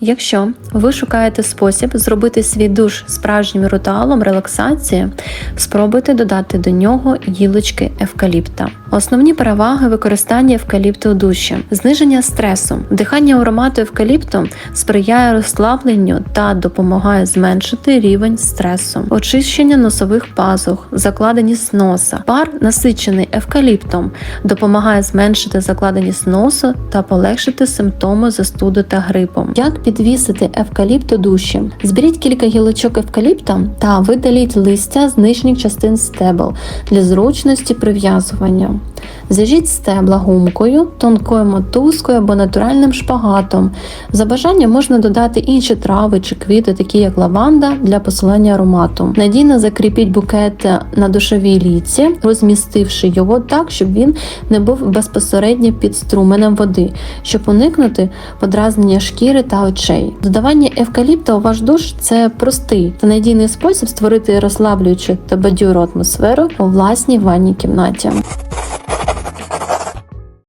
Якщо ви шукаєте спосіб зробити свій душ справжнім ритуалом релаксації, спробуйте додати до нього гілочки евкаліпта. Основні переваги використання евкаліпту у душі: зниження стресу, вдихання аромату евкаліпту сприяє розслабленню та допомагає зменшити рівень стресу, очищення носових пазух, закладеність носа. Пар, насичений евкаліптом, допомагає зменшити закладеність носу та полегшити симптоми застуди та грипу. Як підвісити евкаліпт у душі? Зберіть кілька гілочок евкаліпта та видаліть листя з нижніх частин стебел для зручності прив'язування. Зв'яжіть стебла гумкою, тонкою мотузкою або натуральним шпагатом. За бажанням можна додати інші трави чи квіти, такі як лаванда, для посилення аромату. Надійно закріпіть букет на душовій ліці, розмістивши його так, щоб він не був безпосередньо під струменем води, щоб уникнути подразнення шкіри та очей. Додавання евкаліпта у ваш душ це простий та надійний спосіб створити розслаблюючу та бадьору атмосферу у власній ванній кімнаті.